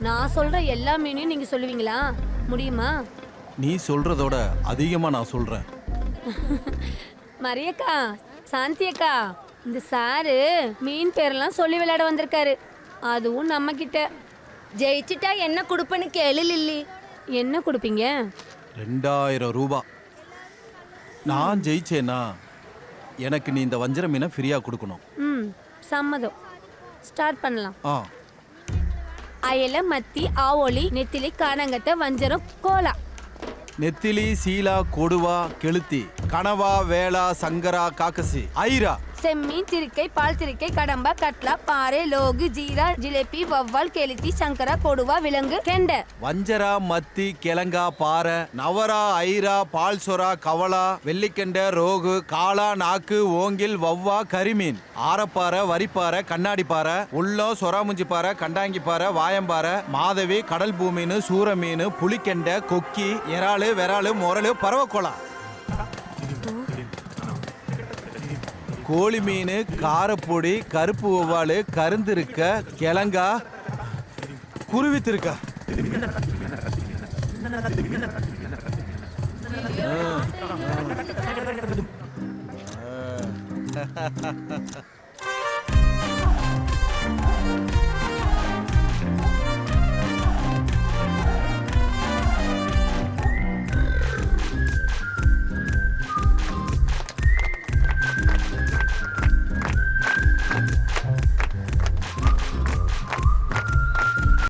நான் சொல்ற எல்லா மீனையும் நீங்க சொல்லுவீங்களா? முடியுமா? நீ சொல்றதோட அதிகமா நான் சொல்றேன். மரியக்கா சாந்தி அக்கா இந்த சாரு மீன் பேரெல்லாம் சொல்லி விளையாட வந்திருக்காரு. அதுவும் நம்ம கிட்ட ஜெயிச்சிட்டா என்ன கொடுப்பேன்னு கேளு லில்லி. என்ன கொடுப்பீங்க? ரெண்டாயிரம் ரூபாய் நான் ஜெயிச்சேன்னா எனக்கு நீ இந்த வஞ்சர மீனை ஃப்ரீயா கொடுக்கணும். ம் சம்மதம். ஸ்டார்ட் பண்ணலாம். ஆ. அயல மத்தி ஆவோலி நெத்திலி காணங்கத்தை வஞ்சரம் கோலா. நெத்திலி சீலா கொடுவா கெளுத்தி கனவா வேளா சங்கரா காக்கசி ஐரா. செம்மீன் திருக்கை பால் திருக்கை கடம்பா கட்லா பாறை லோகு ஜீரா ஜிலேபி வவ்வால் கெளுத்தி சங்கரா கொடுவா விலங்கு கெண்டை. வஞ்சரா மத்தி கிழங்கா பாறை நவரா ஐரா பால் சொரா கவளா வெள்ளிக்கெண்டை ரோகு காளா நாக்கு ஓங்கில் வவ்வா கரிமீன். ஆரப்பாறை வரிப்பாறை கண்ணாடி பாறை உள்ளம் சொராமுஞ்சி பாறை கண்டாங்கி பாறை வாயம்பாறை மாதவி கடல் பூமீன் சூர மீன் புளிக்கெண்டை கொக்கி இறாலு விராலு முரலு பறவைக்கோளா. கோழி மீன் காரப்பொடி கருப்பு ஒவ்வாலு கருந்திருக்க கிழங்கா குருவி திருக்கா